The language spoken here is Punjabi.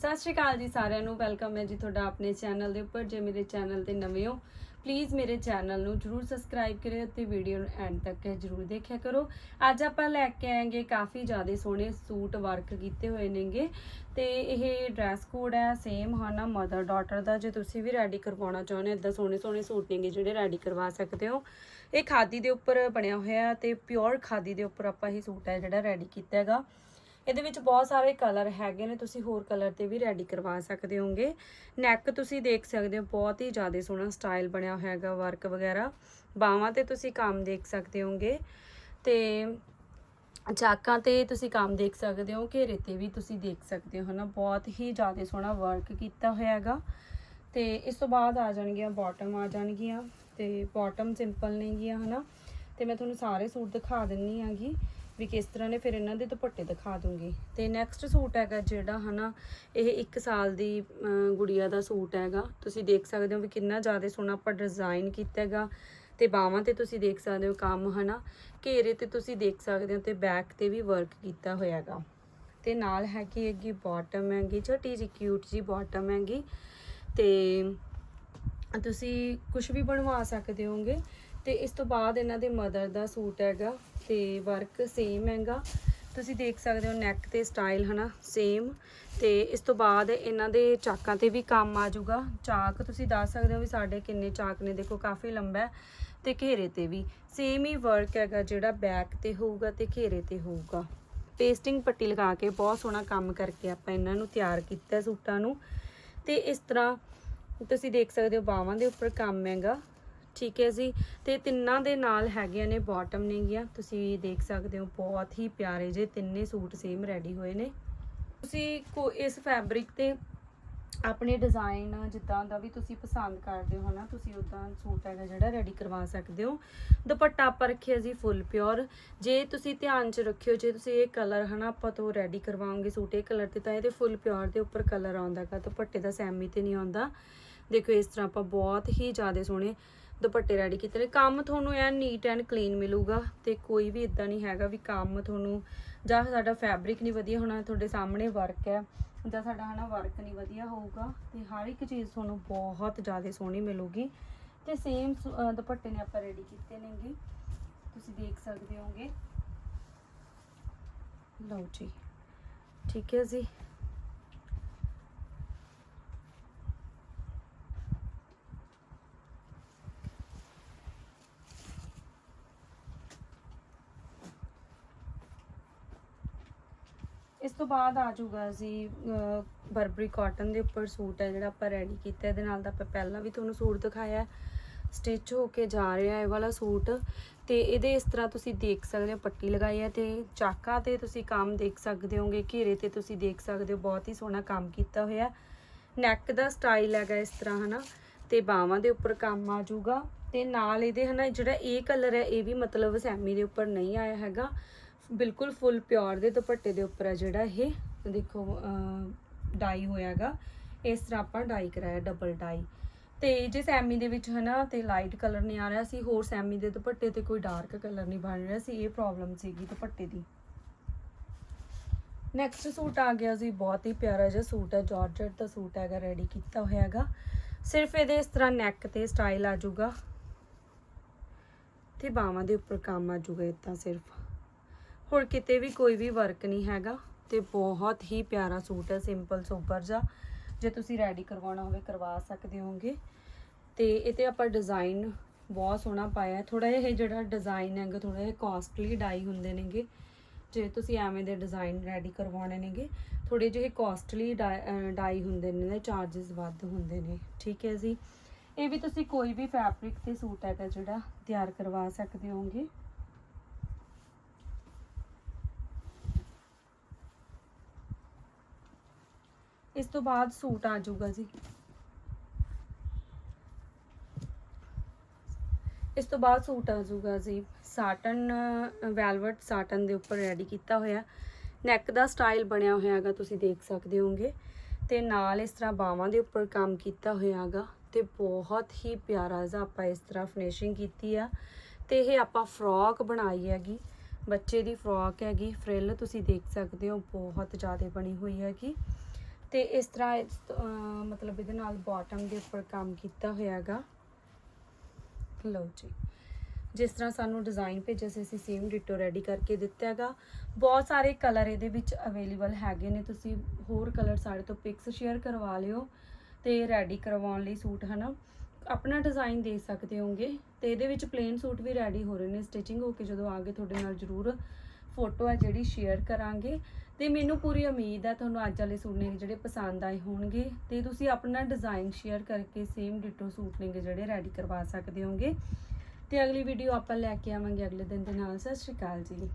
ਸਤਿ ਸ਼੍ਰੀ ਅਕਾਲ ਜੀ ਸਾਰਿਆਂ ਨੂੰ। ਵੈਲਕਮ ਹੈ ਜੀ ਤੁਹਾਡਾ ਆਪਣੇ ਚੈਨਲ ਦੇ ਉੱਪਰ। ਜੇ ਮੇਰੇ ਚੈਨਲ ਤੇ ਨਵੇਂ ਹੋ ਪਲੀਜ਼ ਮੇਰੇ ਚੈਨਲ ਨੂੰ ਜਰੂਰ ਸਬਸਕ੍ਰਾਈਬ ਕਰਿਓ ਤੇ ਵੀਡੀਓ ਨੂੰ ਐਂਡ ਤੱਕ ਜਰੂਰ ਦੇਖਿਆ ਕਰੋ। ਅੱਜ ਆਪਾਂ ਲੈ ਕੇ ਆਏਗੇ ਕਾਫੀ ਜ਼ਿਆਦਾ ਸੋਹਣੇ ਸੂਟ ਵਰਕ ਕੀਤੇ ਹੋਏ ਨੇਗੇ ਤੇ ਇਹ ਡਰੈਸ ਕੋਡ ਹੈ ਸੇਮ ਹਨਾ ਮਦਰ ਡਾਟਰ ਦਾ। ਜੇ ਤੁਸੀਂ ਵੀ ਰੈਡੀ ਕਰਵਾਉਣਾ ਚਾਹੁੰਦੇ ਹੋ ਇਦਾਂ ਸੋਹਣੇ ਸੋਹਣੇ ਸੂਟ ਨੇਗੇ ਜਿਹੜੇ ਰੈਡੀ ਕਰਵਾ ਸਕਦੇ ਹੋ। ਇਹ ਖਾਦੀ ਦੇ ਉੱਪਰ ਬਣਿਆ ਹੋਇਆ ਹੈ ਤੇ ਪਿਓਰ ਖਾਦੀ ਦੇ ਉੱਪਰ ਆਪਾਂ ਇਹ ਸੂਟ ਹੈ ਜਿਹੜਾ ਰੈਡੀ ਕੀਤਾ ਹੈਗਾ। ਇਹਦੇ ਵਿੱਚ ਬਹੁਤ ਸਾਰੇ ਕਲਰ ਹੈਗੇ ਨੇ, ਤੁਸੀਂ ਹੋਰ ਕਲਰ ਤੇ ਵੀ ਰੈਡੀ ਕਰਵਾ ਸਕਦੇ ਹੋਗੇ। ਨੈਕ ਤੁਸੀਂ ਦੇਖ ਸਕਦੇ ਹੋ, ਬਹੁਤ ਹੀ ਜ਼ਿਆਦਾ ਸੋਹਣਾ ਸਟਾਈਲ ਬਣਿਆ ਹੋਇਆ ਹੈਗਾ ਵਰਕ ਵਗੈਰਾ। ਬਾਹਾਂ ਤੇ ਤੁਸੀਂ ਕੰਮ ਦੇਖ ਸਕਦੇ ਹੋਗੇ ਤੇ ਚਾਕਾਂ ਤੇ ਤੁਸੀਂ ਕੰਮ ਦੇਖ ਸਕਦੇ ਹੋ, ਘੇਰੇ ਤੇ ਵੀ ਤੁਸੀਂ ਦੇਖ ਸਕਦੇ ਹੋ, ਹਨਾ। ਬਹੁਤ ਹੀ ਜ਼ਿਆਦਾ ਸੋਹਣਾ ਵਰਕ ਕੀਤਾ ਹੋਇਆ ਹੈਗਾ। ਤੇ ਇਸ ਤੋਂ ਬਾਅਦ ਆ ਜਾਣਗੀਆਂ ਬਾਟਮ ਆ ਜਾਣਗੀਆਂ ਤੇ ਬਾਟਮ ਸਿੰਪਲ ਨੇਗੀਆਂ, ਹਨਾ। ਤੇ ਮੈਂ ਤੁਹਾਨੂੰ ਸਾਰੇ ਸੂਟ ਦਿਖਾ ਦਿੰਨੀ ਆਂਗੀ ਵੀ ਕਿਸ ਤਰ੍ਹਾਂ ਨੇ ਫਿਰ ਇਹਨਾਂ ਦੇ ਦੁਪੱਟੇ ਦਿਖਾ ਦੂੰਗੀ। ਤੇ ਨੈਕਸਟ ਸੂਟ ਹੈਗਾ ਜਿਹੜਾ ਹਨਾ ਇਹ 1 ਸਾਲ ਦੀ ਅਮ, ਗੁੜੀਆ ਦਾ ਸੂਟ ਹੈਗਾ। ਤੁਸੀਂ ਦੇਖ ਸਕਦੇ ਹੋ ਵੀ ਕਿੰਨਾ ਜ਼ਿਆਦਾ ਸੋਹਣਾ ਆਪਾਂ ਡਿਜ਼ਾਈਨ ਕੀਤਾ ਹੈਗਾ। ਤੇ ਬਾਹਾਂ ਤੇ ਤੁਸੀਂ ਦੇਖ ਸਕਦੇ ਹੋ ਕੰਮ ਹਨਾ ਘੇਰੇ ਤੇ ਤੁਸੀਂ ਦੇਖ ਸਕਦੇ ਹੋ ਤੇ ਬੈਕ ਤੇ ਵੀ ਵਰਕ ਕੀਤਾ ਹੋਇਆ ਹੈਗਾ। ਤੇ ਨਾਲ ਹੈਗੀ ਹੈਗੀ ਬਾਟਮ ਹੈਗੀ ਛੋਟੀ ਜਿਹੀ ਕਿਊਟ ਜੀ ਬਾਟਮ ਹੈਗੀ। ਤੇ ਤੁਸੀਂ ਕੁਝ ਵੀ ਬਣਵਾ ਸਕਦੇ ਹੋਗੇ। ਤੇ ਇਸ ਤੋਂ ਬਾਅਦ ਇਹਨਾਂ ਦੇ ਮਦਰ ਦਾ ਸੂਟ ਹੈਗਾ ਤੇ ਵਰਕ ਸੇਮ ਹੈਗਾ। ਤੁਸੀਂ ਦੇਖ ਸਕਦੇ ਹੋ ਨੈਕ ਤੇ ਸਟਾਈਲ ਹਨਾ ਸੇਮ ਤੇ ਇਸ ਤੋਂ ਬਾਅਦ ਇਹਨਾਂ ਦੇ ਚਾਕਾਂ ਤੇ ਵੀ ਕੰਮ ਆ ਜਾਊਗਾ। ਚਾਕ ਤੁਸੀਂ ਦੱਸ ਸਕਦੇ ਹੋ ਵੀ ਸਾਡੇ ਕਿੰਨੇ ਚਾਕ ਨੇ, ਦੇਖੋ ਕਾਫੀ ਲੰਬਾ ਹੈ ਤੇ ਘੇਰੇ ਤੇ ਵੀ। ਸੇਮ ਹੀ ਵਰਕ ਹੈਗਾ ਜਿਹੜਾ ਬੈਕ ਤੇ ਹੋਊਗਾ ਤੇ ਘੇਰੇ ਤੇ ਹੋਊਗਾ। ਪੇਸਟਿੰਗ ਪੱਟੀ ਲਗਾ ਕੇ ਬਹੁਤ ਸੋਹਣਾ ਕੰਮ ਕਰਕੇ ਆਪਾਂ ਇਹਨਾਂ ਨੂੰ ਤਿਆਰ ਕੀਤਾ ਸੂਟਾਂ ਨੂੰ। ਤੇ ਇਸ ਤਰ੍ਹਾਂ ਤੁਸੀਂ ਦੇਖ ਸਕਦੇ ਹੋ ਬਾਹਾਂ ਦੇ ਉੱਪਰ ਕੰਮ ਹੈਗਾ। ਠੀਕ ਹੈ ਜੀ। ਤੇ ਤਿੰਨਾਂ ਦੇ ਨਾਲ ਹੈਗੀਆਂ ਨੇ ਬਾਟਮ ਨੇਗੀਆਂ। ਤੁਸੀਂ ਦੇਖ ਸਕਦੇ ਹੋ, ਬਹੁਤ ਹੀ ਪਿਆਰੇ ਜੇ ਤਿੰਨੇ ਸੂਟ ਸੇਮ ਰੈਡੀ ਹੋਏ ਨੇ। ਤੁਸੀਂ ਕੋ, ਇਸ ਫੈਬਰਿਕ ਤੇ ਆਪਣੇ ਡਿਜ਼ਾਈਨ ਜਿੱਦਾਂ ਦਾ ਵੀ ਤੁਸੀਂ ਪਸੰਦ ਕਰਦੇ ਹੋ ਨਾ, ਤੁਸੀਂ ਉਦਾਂ ਸੂਟ ਹੈਗਾ ਜਿਹੜਾ ਰੈਡੀ ਕਰਵਾ ਸਕਦੇ ਹੋ। ਦੁਪੱਟਾ ਆਪਾਂ ਰੱਖਿਆ ਜੀ ਫੁੱਲ ਪਿਓਰ ਜੇ ਤੁਸੀਂ ਧਿਆਨ 'ਚ ਰੱਖਿਓ, ਜੇ ਤੁਸੀਂ ਇਹ ਕਲਰ ਹਨਾ ਆਪਾਂ ਤੋਂ ਰੈਡੀ ਕਰਵਾਉਂਗੇ ਸੂਟ, ਇਹ ਕਲਰ ਤੇ ਤਾਂ ਇਹਦੇ ਫੁੱਲ ਪਿਓਰ ਦੇ ਉੱਪਰ ਕਲਰ ਆਉਂਦਾਗਾ ਦੁਪੱਟੇ ਦਾ ਸੈਮੀ ਤੇ ਨਹੀਂ ਆਉਂਦਾ। ਦੇਖੋ ਇਸ ਤਰ੍ਹਾਂ ਆਪਾਂ ਬਹੁਤ ਹੀ ਜ਼ਿਆਦਾ ਸੋਹਣੇ ਦੁਪੱਟੇ ਰੈਡੀ ਕੀਤੇ ਨੇ। ਕੰਮ ਤੁਹਾਨੂੰ ਐਨ ਨੀਟ ਐਂਡ ਕਲੀਨ ਮਿਲੂਗਾ ਤੇ ਕੋਈ ਵੀ ਇਦਾਂ ਨਹੀਂ ਹੈਗਾ ਵੀ ਕੰਮ ਤੁਹਾਨੂੰ ਜਾਂ ਸਾਡਾ ਫੈਬਰਿਕ ਨਹੀਂ ਵਧੀਆ ਹੋਣਾ, ਤੁਹਾਡੇ ਸਾਹਮਣੇ ਵਰਕ ਹੈ ਜਾਂ ਸਾਡਾ ਹਨਾ ਵਰਕ ਨਹੀਂ ਵਧੀਆ ਹੋਊਗਾ ਤੇ ਹਰ ਇੱਕ ਚੀਜ਼ ਤੁਹਾਨੂੰ ਬਹੁਤ ਜ਼ਿਆਦਾ ਸੋਹਣੀ ਮਿਲੂਗੀ। ਤੇ ਸੇਮ ਦੁਪੱਟੇ ਨੇ ਆਪਾਂ ਰੈਡੀ ਕੀਤੇ ਨੇਗੇ। ਤੁਸੀਂ ਦੇਖ ਸਕਦੇ ਹੋਗੇ। ਲਓ ਜੀ, ਠੀਕ ਹੈ ਜੀ। ਇਸ ਤੋਂ ਬਾਅਦ ਆ ਜਾਊਗਾ ਜੀ ਬਰਬਰੀ ਕਾਟਨ ਦੇ ਉੱਪਰ ਸੂਟ ਹੈ ਜਿਹੜਾ ਆਪਾਂ ਰੈਡੀ ਕੀਤਾ, ਇਹਦੇ ਨਾਲ ਦਾ ਆਪਾਂ ਪਹਿਲਾਂ ਵੀ ਤੁਹਾਨੂੰ ਸੂਟ ਦਿਖਾਇਆ ਸਟਿਚ ਹੋ ਕੇ ਜਾ ਰਿਹਾ ਇਹ ਵਾਲਾ ਸੂਟ। ਤੇ ਇਹਦੇ ਇਸ ਤਰ੍ਹਾਂ ਤੁਸੀਂ ਦੇਖ ਸਕਦੇ ਹੋ, ਪੱਟੀ ਲਗਾਈ ਹੈ ਤੇ ਚਾਕਾ ਤੇ ਤੁਸੀਂ ਕੰਮ ਦੇਖ ਸਕਦੇ ਹੋਗੇ, ਘੇਰੇ ਤੇ ਤੁਸੀਂ ਦੇਖ ਸਕਦੇ ਹੋ, ਬਹੁਤ ਹੀ ਸੋਹਣਾ ਕੰਮ ਕੀਤਾ ਹੋਇਆ। ਨੈਕ ਦਾ ਸਟਾਈਲ ਹੈਗਾ ਇਸ ਤਰ੍ਹਾਂ, ਹਨਾ? ਤੇ ਬਾਹਾਂ ਦੇ ਉੱਪਰ ਕੰਮ ਆ ਜਾਊਗਾ। ਤੇ ਨਾਲ ਇਹਦੇ, ਹਨਾ, ਜਿਹੜਾ ਇਹ ਕਲਰ ਹੈ, ਇਹ ਵੀ ਮਤਲਬ ਸੈਮੀ ਦੇ ਉੱਪਰ ਨਹੀਂ ਆਇਆ ਹੈਗਾ। ਬਿਲਕੁਲ ਫੁੱਲ ਪਿਓਰ ਦੇ ਦੁਪੱਟੇ ਦੇ ਉੱਪਰ ਆ ਜਿਹੜਾ ਇਹ। ਦੇਖੋ ਡਾਈ ਹੋਇਆਗਾ। ਇਸ ਤਰ੍ਹਾਂ ਆਪਾਂ ਡਾਈ ਕਰਾਇਆ ਡਬਲ ਡਾਈ ਤੇ ਜੇ ਸੈਮੀ ਦੇ ਵਿੱਚ ਹਨਾ, ਤੇ ਲਾਈਟ ਕਲਰ ਨਹੀਂ ਆ ਰਿਹਾ ਸੀ, ਹੋਰ ਸੈਮੀ ਦੇ ਦੁਪੱਟੇ ਤੇ ਕੋਈ ਡਾਰਕ ਕਲਰ ਨਹੀਂ ਬਣ ਰਿਹਾ ਸੀ, ਇਹ ਪ੍ਰੋਬਲਮ ਸੀਗੀ ਦੁਪੱਟੇ ਦੀ। ਨੈਕਸਟ ਸੂਟ ਆ ਗਿਆ ਜੀ, ਬਹੁਤ ਹੀ ਪਿਆਰਾ ਜਿਹਾ ਸੂਟ ਹੈ ਜਾਰਜਟ ਦਾ ਸੂਟ ਹੈਗਾ ਰੈਡੀ ਕੀਤਾ ਹੋਇਆ ਹੈਗਾ ਸਿਰਫ ਇਹਦੇ ਇਸ ਤਰ੍ਹਾਂ ਨੈਕ ਤੇ ਸਟਾਈਲ ਆ ਜਾਊਗਾ। ਤੇ ਬਾਹਾਂ ਦੇ ਉੱਪਰ ਕੰਮ ਆ ਜਾਊਗਾ ਇਦਾਂ ਸਿਰਫ। ਹੋਰ ਕਿਤੇ ਵੀ ਕੋਈ ਵੀ ਵਰਕ ਨਹੀਂ ਹੈਗਾ ਤੇ ਬਹੁਤ ਹੀ ਪਿਆਰਾ ਸੂਟ ਹੈ ਸਿੰਪਲ ਸੋਬਰ ਜਿਹਾ। ਜੇ ਤੁਸੀਂ ਰੈਡੀ ਕਰਵਾਉਣਾ ਹੋਵੇ ਕਰਵਾ ਸਕਦੇ ਹੋਗੇ ਤੇ ਇਹ ਤੇ ਆਪਾਂ ਡਿਜ਼ਾਈਨ ਬਹੁਤ ਸੋਹਣਾ ਪਾਇਆ ਥੋੜਾ ਜਿਹਾ ਇਹ ਜਿਹੜਾ ਡਿਜ਼ਾਈਨ ਹੈਗਾ ਥੋੜਾ ਜਿਹਾ ਕਾਸਟਲੀ ਡਾਈ ਹੁੰਦੇ ਨੇਗੇ। ਜੇ ਤੁਸੀਂ ਐਵੇਂ ਦੇ ਡਿਜ਼ਾਈਨ ਰੈਡੀ ਕਰਵਾਉਣੇ ਨੇਗੇ ਥੋੜੇ ਜਿਹੇ ਕਾਸਟਲੀ ਡਾਈ ਹੁੰਦੇ ਨੇ ਚਾਰजेस ਵੱਧ ਹੁੰਦੇ ਨੇ। ਠੀਕ ਹੈ ਜੀ। ਇਹ ਵੀ ਤੁਸੀਂ ਕੋਈ ਵੀ ਫੈਬਰਿਕ ਤੇ ਸੂਟ ਹੈਗਾ ਜਿਹੜਾ ਤਿਆਰ ਕਰਵਾ ਸਕਦੇ ਹੋਗੇ ਇਸ ਤੋਂ ਬਾਅਦ ਸੂਟ ਆ ਜਾਊਗਾ ਜੀ। ਇਸ ਤੋਂ ਬਾਅਦ ਸੂਟ ਆ ਜਾਊਗਾ ਜੀ। ਸਾਟਨ ਵੈਲਵਟ ਸਾਟਨ ਦੇ ਉੱਪਰ ਰੈਡੀ ਕੀਤਾ ਹੋਇਆ। ਨੈਕ ਦਾ ਸਟਾਈਲ ਬਣਿਆ ਹੋਇਆ ਹੈਗਾ, ਤੁਸੀਂ ਦੇਖ ਸਕਦੇ ਹੋਗੇ ਤੇ ਨਾਲ ਇਸ ਤਰ੍ਹਾਂ ਬਾਹਾਂ ਦੇ ਉੱਪਰ ਕੰਮ ਕੀਤਾ ਹੋਇਆ ਹੈਗਾ। ਤੇ ਬਹੁਤ ਹੀ ਪਿਆਰਾ ਜਿਹਾ ਆਪਾਂ ਇਸ ਤਰ੍ਹਾਂ ਫਿਨਿਸ਼ਿੰਗ ਕੀਤੀ ਆ। ਤੇ ਇਹ ਆਪਾਂ ਫਰੋਕ ਬਣਾਈ ਹੈਗੀ। ਬੱਚੇ ਦੀ ਫਰੋਕ ਹੈਗੀ। ਫਰਿੱਲ ਤੁਸੀਂ ਦੇਖ ਸਕਦੇ ਹੋ, ਬਹੁਤ ਜ਼ਿਆਦਾ ਬਣੀ ਹੋਈ ਹੈਗੀ। ਤੇ ਇਸ ਤਰ੍ਹਾਂ ਇਸ ਮਤਲਬ ਇਹਦੇ ਨਾਲ ਬਾਟਮ ਦੇ ਉੱਪਰ ਕੰਮ ਕੀਤਾ ਹੋਇਆ ਹੈਗਾ ਲਓ ਜੀ। ਜਿਸ ਤਰ੍ਹਾਂ ਸਾਨੂੰ ਡਿਜ਼ਾਈਨ ਭੇਜਿਆ ਸੀ, ਅਸੀਂ ਸੇਮ ਡਿਟੋ ਰੈਡੀ ਕਰਕੇ ਦਿੱਤਾ ਹੈਗਾ। ਬਹੁਤ ਸਾਰੇ ਕਲਰ ਇਹਦੇ ਵਿੱਚ ਅਵੇਲੇਬਲ ਹੈਗੇ ਨੇ। ਤੁਸੀਂ ਹੋਰ ਕਲਰ ਸਾਡੇ ਤੋਂ ਪਿਕਸ ਸ਼ੇਅਰ ਕਰਵਾ ਲਿਓ ਤੇ ਰੈਡੀ ਕਰਵਾਉਣ ਲਈ ਸੂਟ, ਹਨਾ? ਆਪਣਾ ਡਿਜ਼ਾਈਨ ਦੇ ਸਕਦੇ ਹੋਗੇ ਤੇ ਇਹਦੇ ਵਿੱਚ ਪਲੇਨ ਸੂਟ ਵੀ ਰੈਡੀ ਹੋ ਰਹੇ ਨੇ। ਸਟਿਚਿੰਗ ਹੋ ਕੇ ਜਦੋਂ ਆ ਗਏ ਤੁਹਾਡੇ ਨਾਲ ਜ਼ਰੂਰ ਫੋਟੋ ਆ ਜਿਹੜੀ ਸ਼ੇਅਰ ਕਰਾਂਗੇ। ਤੇ ਮੈਨੂੰ ਪੂਰੀ ਉਮੀਦ ਹੈ ਤੁਹਾਨੂੰ ਅੱਜ ਵਾਲੇ ਸੂਟ ਨੇ ਜਿਹੜੇ ਪਸੰਦ ਆਏ ਹੋਣਗੇ ਤੇ ਤੁਸੀਂ ਆਪਣਾ ਡਿਜ਼ਾਈਨ ਸ਼ੇਅਰ ਕਰਕੇ ਸੇਮ ਡਿਟੋ ਸੂਟ ਨੇ ਜਿਹੜੇ ਰੈਡੀ ਕਰਵਾ ਸਕਦੇ ਹੋਗੇ। ਤੇ ਅਗਲੀ ਵੀਡੀਓ ਆਪਾਂ ਲੈ ਕੇ ਆਵਾਂਗੇ ਅਗਲੇ ਦਿਨ ਦੇ ਨਾਲ। ਸਤਿ ਸ਼੍ਰੀ ਅਕਾਲ ਜੀ।